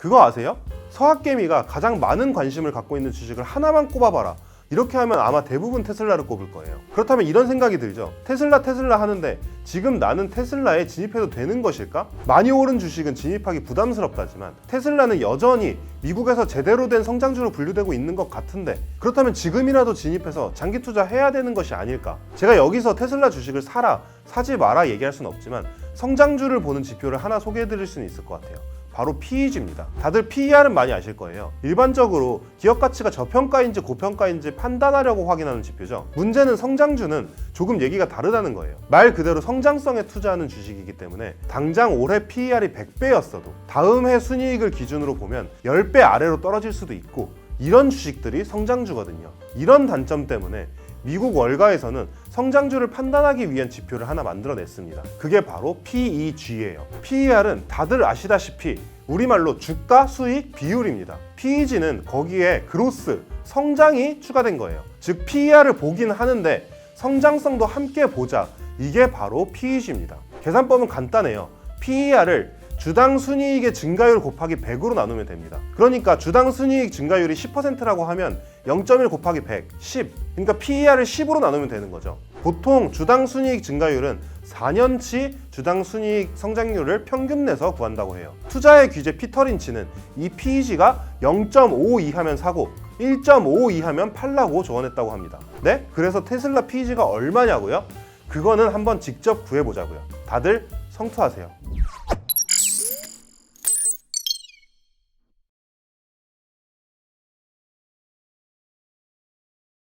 그거 아세요? 서학개미가 가장 많은 관심을 갖고 있는 주식을 하나만 꼽아봐라. 이렇게 하면 아마 대부분 테슬라를 꼽을 거예요. 그렇다면 이런 생각이 들죠. 테슬라 테슬라 하는데 지금 나는 테슬라에 진입해도 되는 것일까? 많이 오른 주식은 진입하기 부담스럽다지만 테슬라는 여전히 미국에서 제대로 된 성장주로 분류되고 있는 것 같은데 그렇다면 지금이라도 진입해서 장기 투자해야 되는 것이 아닐까? 제가 여기서 테슬라 주식을 사라, 사지 마라 얘기할 수는 없지만 성장주를 보는 지표를 하나 소개해 드릴 수는 있을 것 같아요. 바로 PEG입니다. 다들 PER은 많이 아실 거예요. 일반적으로 기업 가치가 저평가인지 고평가인지 판단하려고 확인하는 지표죠. 문제는 성장주는 조금 얘기가 다르다는 거예요. 말 그대로 성장성에 투자하는 주식이기 때문에 당장 올해 PER이 100배였어도 다음 해 순이익을 기준으로 보면 10배 아래로 떨어질 수도 있고 이런 주식들이 성장주거든요. 이런 단점 때문에 미국 월가에서는 성장주를 판단하기 위한 지표를 하나 만들어냈습니다. 그게 바로 PEG예요. PER은 다들 아시다시피 우리말로 주가 수익 비율입니다. PEG는 거기에 그로스, 성장이 추가된 거예요. 즉 PER을 보긴 하는데 성장성도 함께 보자. 이게 바로 PEG입니다. 계산법은 간단해요. PER을 주당 순이익의 증가율 곱하기 100으로 나누면 됩니다. 그러니까 주당 순이익 증가율이 10%라고 하면 0.1 곱하기 100, 10. 그러니까 PER을 10으로 나누면 되는 거죠. 보통 주당 순이익 증가율은 4년치 주당 순이익 성장률을 평균 내서 구한다고 해요. 투자의 귀재 피터린치는 이 PEG가 0.5 이하면 사고 1.5 이하면 팔라고 조언했다고 합니다. 네? 그래서 테슬라 PEG가 얼마냐고요? 그거는 한번 직접 구해보자고요. 다들 성투하세요.